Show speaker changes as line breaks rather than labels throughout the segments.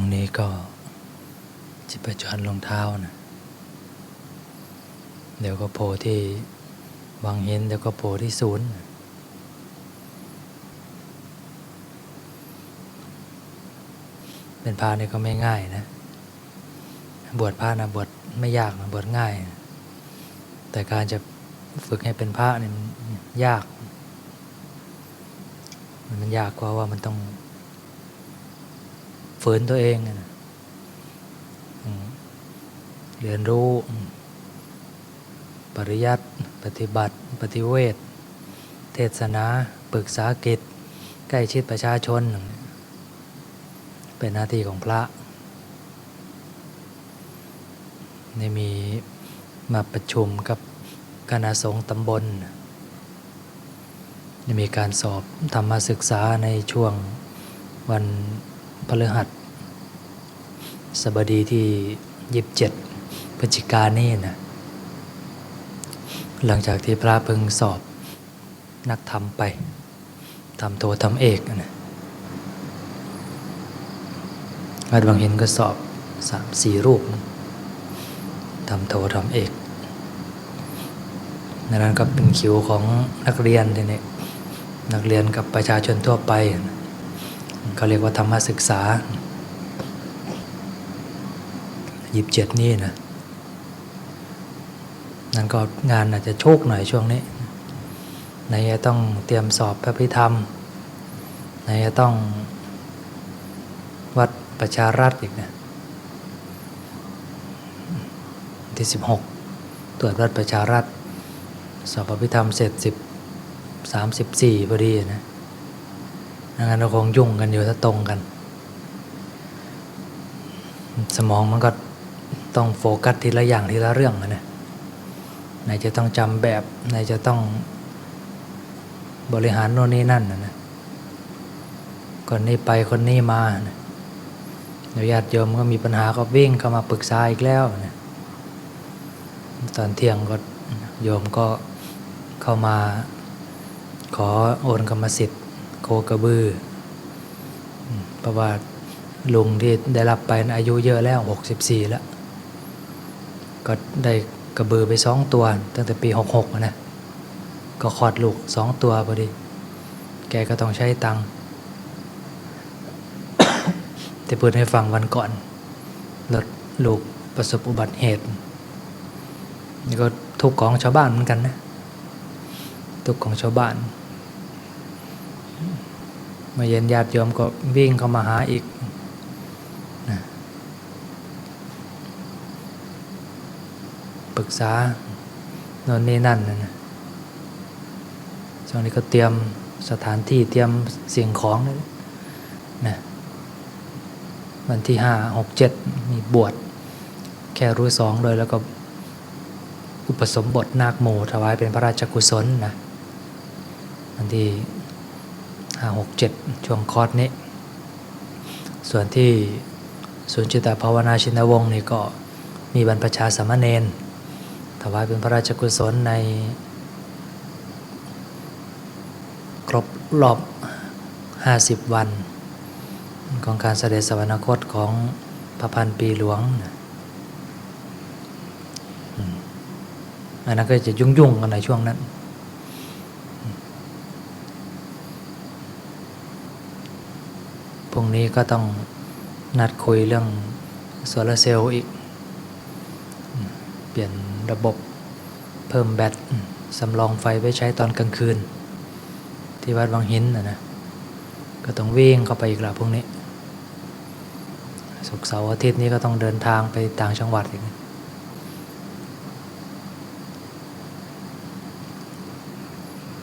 วงนี้ก็จิปจรรองเท้านะเดี๋ยวก็โผล่ที่วังหินเดี๋ยวก็โผล่ที่ศูนย์เป็นพระนี่ก็ไม่ง่ายนะ บวชพระนะบวชไม่ยากนะบวชง่ายนะแต่การจะฝึกให้เป็นพระเนี่ยยาก มันยากกว่าว่ามันต้อง ฝืนตัวเองเรียนรู้ ปริยัติปฏิบัติ ปฏิเวทเทศนาปรึกษากิจ ใกล้ชิดประชาชน เป็นหน้าที่ของพระในมีมาประชุมกับคณะสงฆ์ตำบลมีการสอบธรรมศึกษาในช่วงวัน พฤหัสสบดีที่ยีิบเจ็ดพฤศจิกานี่นะหลังจากที่พระเพึงสอบนักธรรมไปทำโททำเอกนะวัดบางเห็นก็สอบสามสี่รูปทำโททำเอกนนั้นก็เป็นคิวของนักเรียนทีนี้นักเรียนกับประชาชนทั่วไปนะ ก็เรียกว่าธรรมศึกษายิบเจ็ดนี่นะนั่นก็งานอาจจะโชคหน่อยช่วงนี้ไหนจะต้องเตรียมสอบพระพิธรรมไหนจะต้องวัดประชารัฐอีกนะที่สิบหกตรวจวัดประชารัฐ สอบพระพิธรรมเสร็จสิบสามสิบสี่พอดีนะ งั้นเราคงยุ่งกันอยู่ถ้าตรงกัน สมองมันก็ต้องโฟกัสทีละอย่างทีละเรื่องนะเนี่ยไหนจะต้องจำแบบไหนจะต้องบริหารโน่นนี่นั่นนะนะคนนี้ไปคนนี้มานะเดี๋ยญาติโยมก็มีปัญหาก็วิ่งเข้ามาปรึกษาอีกแล้วนะตอนเที่ยงก็โยมก็เข้ามาขอโอนกรรมสิทธิ์ โคกระบือเพราะว่าลุงที่ได้รับไปอายุเยอะแล้ว 64 แล้ว ก็ได้กระบือไปสองตัว ตั้งแต่ปี 66นะก็คลอดลูกสองตัวพอดี แกก็ต้องใช้ตังค์แต่เพูดให้ฟังวันก่อนรถลูกประสบอุบัติเหตุนี่ก็ทุกของชาวบ้านเหมือนกันนะทุกของชาวบ้าน มาเย็นญาติโยมก็วิ่งเข้ามาหาอีกนะปรึกษาโน่นนี่นั่นนะช่วงนี้ก็เตรียมสถานที่เตรียมสิ่งของนะวันที่ห้าหกเจ็ดมีบวชแค่รู้สองเลยแล้วก็อุปสมบทนาคโมถวายเป็นพระราชกุศลนะวันที่ ห้าหกเจ็ดช่วงคอร์สนี้ ส่วนที่ศูนย์จิตตภาวนาชินวงศ์นี่ก็มีบรรพชาสามเณรถวายเป็นพระราชกุศลใน ครบรอบ 50 วัน ของการเสด็จสวรรคตของพระพันปีหลวง อันนั้นก็จะยุ่งๆกันในช่วงนั้น รุ่งนี้ก็ต้องนัดคุยเรื่องโซลาร์เซลล์อีก เปลี่ยนระบบเพิ่มแบตสำรองไฟไว้ใช้ตอนกลางคืน ที่วัดวังหินนะนะ ก็ต้องวิ่งเข้าไปอีกแล้วพวกนี้ศุกร์เสาร์อาทิตย์นี้ก็ต้องเดินทางไปต่างจังหวัดอีกนะ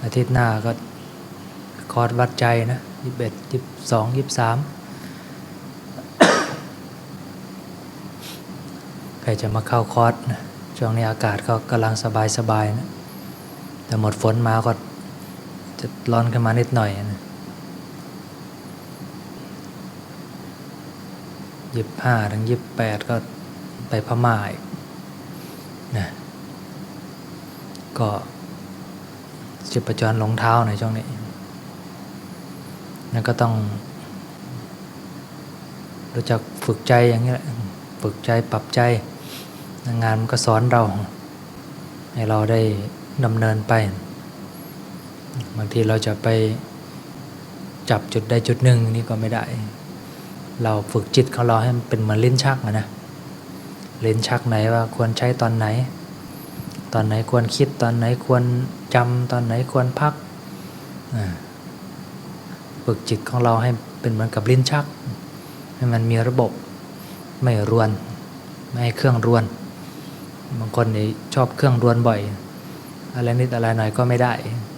อาทิตย์หน้าก็คอร์สวัดใจนะ ยี่สิบเอ็ดยี่สิบสองยี่สิบสามใครจะมาเข้าคอร์สนะช่วงนี้อากาศก็กำลังสบายๆนะแต่หมดฝนมาก็จะร้อนขึ้นมานิดหน่อยนะยี่สิบห้าถึงยี่สิบแปดก็ไปพม่าอีกนะก็จิประจรลงเท้าในช่วงนี้ แล้วก็ต้อง รู้จักฝึกใจอย่างนี้แหละฝึกใจปรับใจ งานมันก็สอนเรา ให้เราได้ดำเนินไป บางทีเราจะไปจับจุดใดจุดหนึ่งนี่ก็ไม่ได้ เราฝึกจิตของเราให้มันเป็นเหมือนลิ้นชักอะนะลิ้นชักไหนว่าควรใช้ตอนไหน ตอนไหนควรคิดตอนไหนควรจำตอนไหนควรพักอ่า ฝึกจิตของเราให้เป็นเหมือนกับลิ้นชัก ให้มันมีระบบไม่รวน ไม่ให้เครื่องรวน บางคนนี่ชอบเครื่องรวนบ่อย อะไรนิดอะไรหน่อยก็ไม่ได้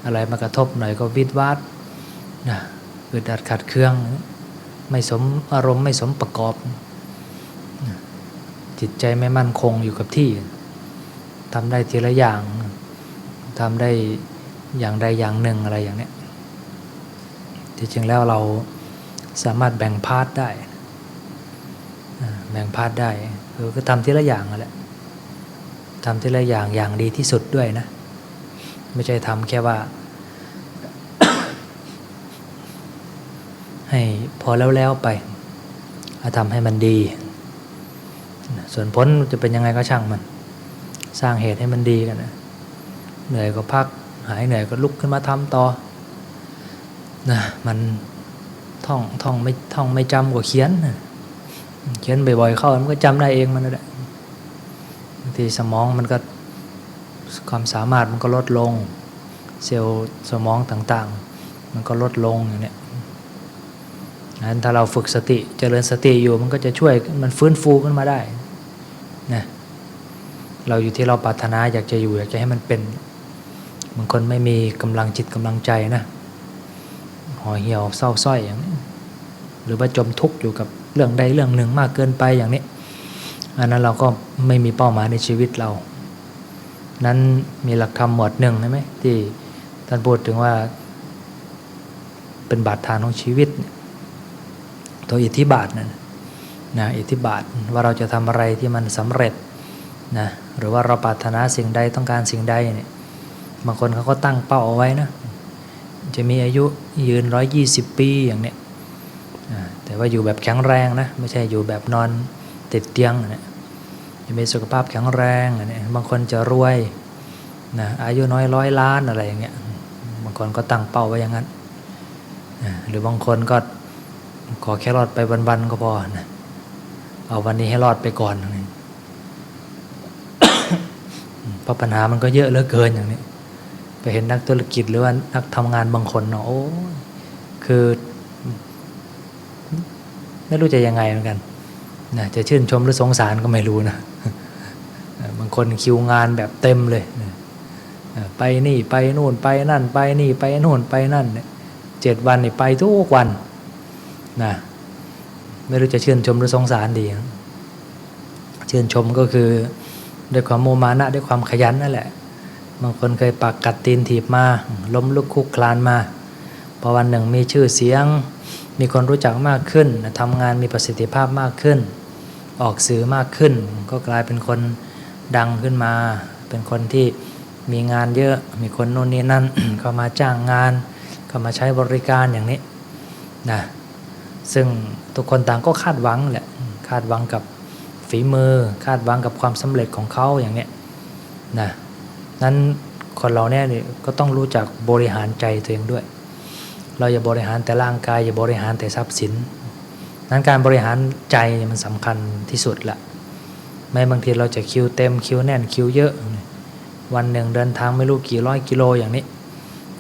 อะไรมากระทบหน่อยก็วิดวาดนะอึดอัดขัดเครื่อง ไม่สมอารมณ์ไม่สมประกอบ จิตใจไม่มั่นคงอยู่กับที่ทำได้ทีละอย่างทำได้อย่างใดอย่างหนึ่งอะไรอย่างเนี้ย ที่จริงแล้วเราสามารถแบ่งพาร์ทได้แบ่งพาร์ทได้คือก็ทำทีละอย่างแหละทำทีละอย่างอย่างดีที่สุดด้วยนะ ไม่ใช่ทำแค่ว่า ให้พอแล้วแล้วไปทำให้มันดี ส่วนผลจะเป็นยังไงก็ช่างมัน สร้างเหตุให้มันดีกันนะเหนื่อยก็พัก หายเหนื่อยก็ลุกขึ้นมาทำต่อ นะมันท่องท่องไม่ท่องไม่จำก็เขียนเขียนบ่อยๆเข้ามันก็จำได้เองมันนั่นแหละบางทีสมองมันก็ความสามารถมันก็ลดลง เซลล์สมองต่างๆ มันก็ลดลงอย่างเนี้ยนั้นถ้าเราฝึกสติเจริญสติอยู่มันก็จะช่วยมันฟื้นฟูขึ้นมาได้นะเราอยู่ที่เราปรารถนาอยากจะอยู่อยากจะให้มันเป็นบางคนไม่มีกำลังจิตกำลังใจนะ ห่อเหี่ยวเศร้าส้อยอย่างนี้ หรือว่าจมทุกข์อยู่กับเรื่องใดเรื่องหนึ่งมากเกินไปอย่างนี้ อันนั้นเราก็ไม่มีเป้าหมายในชีวิตเรา นั้นมีหลักธรรมหมวดหนึ่งใช่ไหมที่ท่านพูดถึงว่า เป็นบาดฐานของชีวิต ตัวอิทธิบาทนั่นนะอิทธิบาทว่าเราจะทำอะไรที่มันสำเร็จนะหรือว่าเราปรารถนาสิ่งใดต้องการสิ่งใดเนี่ยบางคนเขาก็ตั้งเป้าเอาไว้นะ จะมีอายุยืนร้อยยี่สิบปีอย่างเนี้ยแต่ว่าอยู่แบบแข็งแรงนะไม่ใช่อยู่แบบนอนติดเตียงนะจะมีสุขภาพแข็งแรงอันเนี้บางคนจะรวยนะอายุน้อยร้อยล้านอะไรอย่างเงี้ยบางคนก็ตั้งเป้าไว้อย่างนั้นอ่าหรือบางคนก็ขอแค่รอดไปวันๆก็พอนะเอาวันนี้ให้รอดไปก่อนอะเพราะปัญหามันก็เยอะเหลือเกินอย่างนี้ ไปเห็นนักธุรกิจหรือว่านักทำงานบางคนเนาะโอ้คือ ไม่รู้จะยังไงเหมือนกันนะจะชื่นชมหรือสงสารก็ไม่รู้นะบางคนคิวงานแบบเต็มเลยนะไปนี่ไปนู่นไปนั่น ไปนี่ไปนู่นไปนั่นเนี่ยเจ็ดวันนี่ไปทุกวันนะไม่รู้จะชื่นชมหรือสงสารดีนะชื่นชมก็คือด้วยความโมมานะด้วยความขยันนั่นแหละ บางคนเคยปักกัดตีนถีบมา ล้มลุกคลุกคลานมา พอวันหนึ่งมีชื่อเสียง มีคนรู้จักมากขึ้นทำงานมีประสิทธิภาพมากขึ้น ออกสื่อมากขึ้น ก็กลายเป็นคนดังขึ้นมา เป็นคนที่มีงานเยอะ มีคนโน่นนี่นั่นเข้ามาจ้างงาน เข้ามาใช้บริการอย่างนี้นะซึ่งทุกคนต่างก็คาดหวังแหละ คาดหวังกับฝีมือ คาดหวังกับความสำเร็จของเขาอย่างนี้นะ นั้นคนเราเนี่ยนี่ก็ต้องรู้จักบริหารใจตัวเองด้วย เราอย่าบริหารแต่ร่างกายอย่าบริหารแต่ทรัพย์สิน นั้นการบริหารใจมันสำคัญที่สุดละไม่บางทีเราจะคิวเต็มคิวแน่นคิวเยอะ วันหนึ่งเดินทางไม่รู้กี่ร้อยกิโลอย่างนี้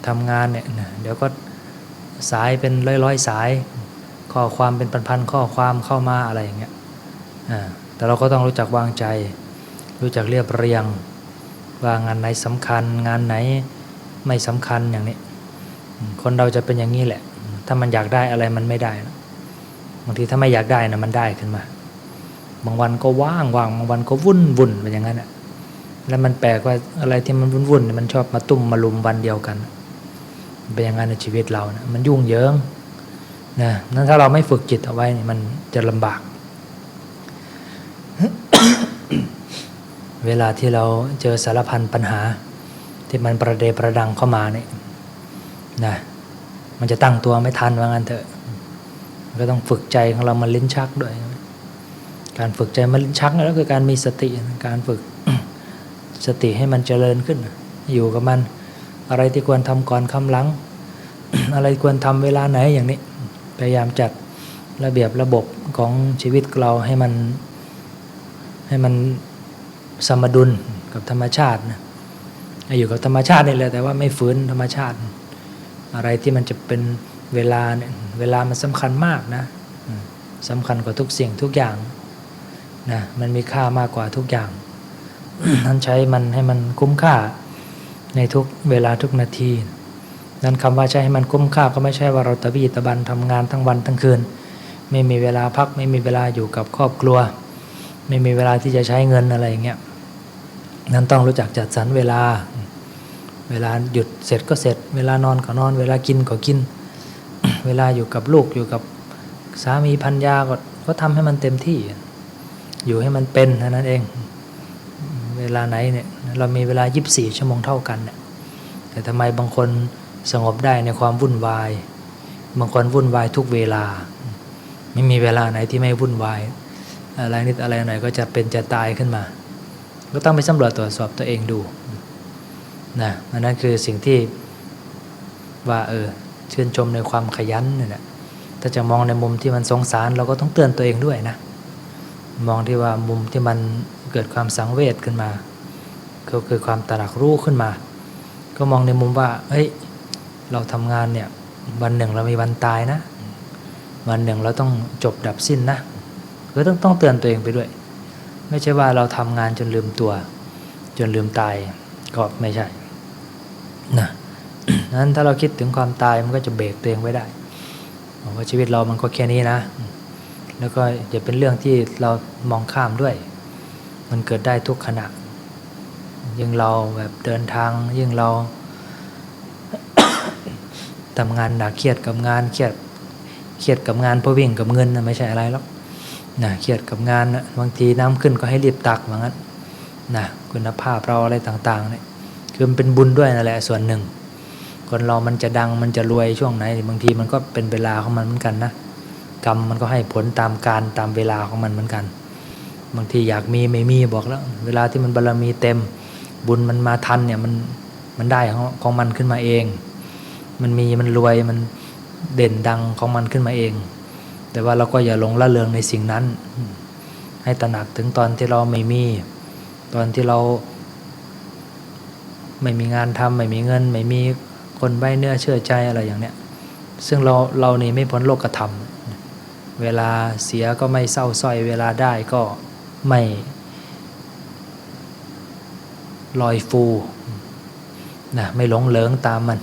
ทำงานเนี่ยเดี๋ยวก็สายเป็นร้อยร้อยสาย ข้อความเป็นพันๆข้อความเข้ามาอะไรอย่างเงี้ยแต่เราก็ต้องรู้จักวางใจ รู้จักเรียบเรียง ว่างานไหนสำคัญ งานไหนไม่สำคัญอย่างนี้ คนเราจะเป็นอย่างนี้แหละ ถ้ามันอยากได้อะไรมันไม่ได้นะบางทีถ้าไม่อยากได้นะมันได้ขึ้นมา บางวันก็ว่างว่างบางวันก็วุ่นวุ่นเป็นอย่างนั้นแหละแล้วมันแปลกว่าอะไรที่มันวุ่นวุ่นมันชอบมาตุ้มมาลุมวันเดียวกัน เป็นอย่างนั้นในชีวิตเรานะมันยุ่งเหยิงนะนั้นถ้าเราไม่ฝึกจิตเอาไว้มันจะลำบาก เวลาที่เราเจอสารพันปัญหา ที่มันประเดประดังเข้ามาเนี่ยนะมันจะตั้งตัวไม่ทันว่างั้นเถอะก็ต้องฝึกใจของเรามาลิ้นชักด้วย การฝึกใจมันชักแล้วคือการมีสติการฝึกสติให้มันเจริญขึ้น อยู่กับมัน อะไรที่ควรทำก่อนคำหลัง อะไรควรทำเวลาไหนอย่างนี้ พยายามจัดระเบียบระบบของชีวิตเราให้มันให้มัน สมดุลกับธรรมชาตินะอยู่กับธรรมชาตินี่แหละแต่ว่าไม่ฝืนธรรมชาติ อะไรที่มันจะเป็นเวลาเนี่ยเวลามันสำคัญมากนะอืมสำคัญกว่าทุกสิ่งทุกอย่างนะมันมีค่ามากกว่าทุกอย่างนั้นใช้มันให้มันคุ้มค่าในทุกเวลาทุกนาที นั้นคำว่าใช้ให้มันคุ้มค่าก็ไม่ใช่ว่าเราตะบีตะบันทำงานทั้งวันทั้งคืน ไม่มีเวลาพักไม่มีเวลาอยู่กับครอบครัว ไม่มีเวลาที่จะใช้เงินอะไรอย่างเงี้ย นั้นต้องรู้จักจัดสรรเวลา เวลาหยุดเสร็จก็เสร็จ เวลานอนก็นอน เวลากินก็กิน เวลาอยู่กับลูกอยู่กับสามีพันยาก็ก็ทำให้มันเต็มที่ อยู่ให้มันเป็นเท่านั้นเอง เวลาไหนเนี่ยเรามีเวลา 24 ชั่วโมงเท่ากันเนี่ยแต่ทำไมบางคนสงบได้ในความวุ่นวาย บางคนวุ่นวายทุกเวลา ไม่มีเวลาไหนที่ไม่วุ่นวาย อะไรนิดอะไรหน่อยก็จะเป็นจะตายขึ้นมา ก็ต้องไปสำรวจตรวจสอบตัวเองดูนะอันนั้นคือสิ่งที่ว่าเออชื่นชมในความขยันนี่ยนะถ้าจะมองในมุมที่มันสงสาร เราก็ต้องเตือนตัวเองด้วยนะ มองที่ว่ามุมที่มันเกิดความสังเวชขึ้นมา ก็คือความตระหนักรู้ขึ้นมา ก็มองในมุมว่าเฮ้ยเราทำงานเนี่ยวันหนึ่งเรามีวันตายนะ วันหนึ่งเราต้องจบดับสิ้นนะก็ต้องต้องเตือนตัวเองไปด้วย ไม่ใช่ว่าเราทำงานจนลืมตัว จนลืมตายก็ไม่ใช่นะนั้นถ้าเราคิดถึงความตายมันก็จะเบรกตัวเองไว้ได้บอกว่าชีวิตเรามันก็แค่นี้นะ แล้วก็อย่าเป็นเรื่องที่เรามองข้ามด้วย มันเกิดได้ทุกขณะ ยิ่งเราแบบเดินทาง ยิ่งเราทำงานหนักเครียดกับงานเครียดเครียดกับงานเพราะวิ่งกับเงินนะไม่ใช่อะไรหรอก นะเครียดกับงานนะบางทีน้ำขึ้นก็ให้รีบตักเหมือนกันนะคุณภาพเราอะไรต่างๆเนี่ยคือมันเป็นบุญด้วยนั่นแหละส่วนหนึ่ง คนเรามันจะดังมันจะรวยช่วงไหน บางทีมันก็เป็นเวลาของมันเหมือนกันนะกรรมมันก็ให้ผลตามการตามเวลาของมันเหมือนกัน บางทีอยากมีไม่มีบอกแล้ว เวลาที่มันบารรมีเต็ม บุญมันมาทันเนี่ยมันมันได้ของของมันขึ้นมาเอง มันมีมันรวยมันเด่นดังของมันขึ้นมาเอง แต่ว่าเราก็อย่าหลงละเลงในสิ่งนั้น ให้ตระหนักถึงตอนที่เราไม่มี ตอนที่เราไม่มีงานทำไม่มีเงิน ไม่มีคนไว้เนื้อเชื่อใจอะไรอย่างเนี้ยซึ่งเราเรานี่ไม่พ้นโลกธรรม เวลาเสียก็ไม่เศร้าสร้อย เวลาได้ก็ไม่ลอยฟูนะไม่หลงเหลิงตามมัน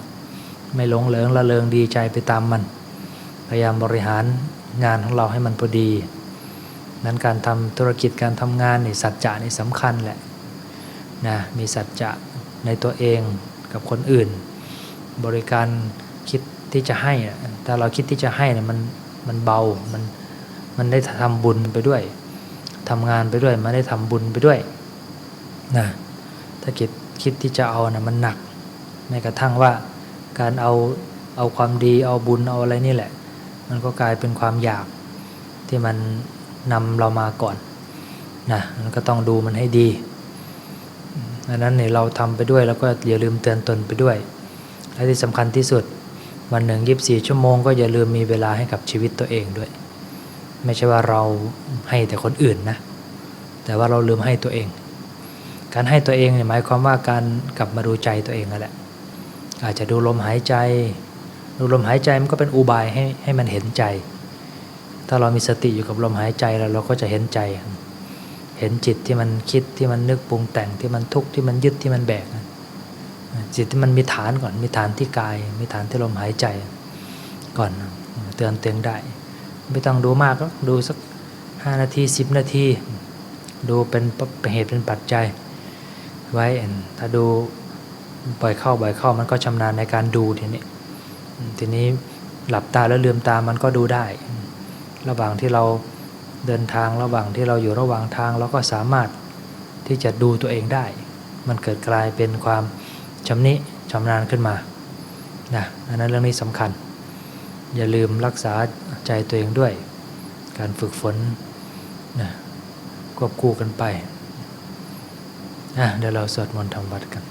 ไม่หลงเหลิงละเลงดีใจไปตามมัน พยายามบริหาร งานของเราให้มันพอดี นั้นการทำธุรกิจการทำงานนี่สัจจะนี่สำคัญแหละนะมีสัจจะในตัวเองกับคนอื่น บริการคิดที่จะให้อะถ้าเราคิดที่จะให้เนี่ยมันมันเบา มันมันได้ทำบุญไปด้วยทำงานไปด้วยมันได้ทำบุญไปด้วยนะถ้าคิดคิดที่จะเอานะมันหนักแม้กระทั่งว่าการเอาเอาความดีเอาบุญเอาอะไรนี่แหละ มันก็กลายเป็นความอยากที่มันนำเรามาก่อนนะมันก็ต้องดูมันให้ดีดังนั้นเนี่ยเราทำไปด้วยแล้วก็อย่าลืมเตือนตนไปด้วย และที่สำคัญที่สุดวันหนึ่งยีิบสี่ชั่วโมงก็อย่าลืมมีเวลาให้กับชีวิตตัวเองด้วย ไม่ใช่ว่าเราให้แต่คนอื่นนะ แต่ว่าเราลืมให้ตัวเอง การให้ตัวเองเนี่ยหมายความว่าการกลับมาดูใจตัวเองนั่นแหละอาจจะดูลมหายใจ ดูลมหายใจมันก็เป็นอุบายให้ให้มันเห็นใจ ถ้าเรามีสติอยู่กับลมหายใจแล้วเราก็จะเห็นใจ เห็นจิตที่มันคิดที่มันนึกปรุงแต่งที่มันทุกข์ที่มันยึดที่มันแบก จิตที่มันมีฐานก่อน มีฐานที่กาย มีฐานที่ลมหายใจก่อนเตือนเตือนได้ ไม่ต้องดูมากก็ดูสักห้านาทีสิบนาที ดูเป็นเหตุเป็นปัจจัย ไว้ถ้าดูบ่อยเข้าบ่อยเข้ามันก็ชำนาญในการดูทีนี้ ทีนี้หลับตาแล้วลืมตามันก็ดูได้ ระหว่างที่เราเดินทางระหว่างที่เราอยู่ระหว่างทางเราก็สามารถที่จะดูตัวเองได้ มันเกิดกลายเป็นความชำนิชำนาญขึ้นมานะอันนั้นเรื่องนี้สำคัญ อย่าลืมรักษาใจตัวเองด้วย การฝึกฝนนะควบคู่กันไปอะเดี๋ยวเราสวดมนต์ทำวัดกัน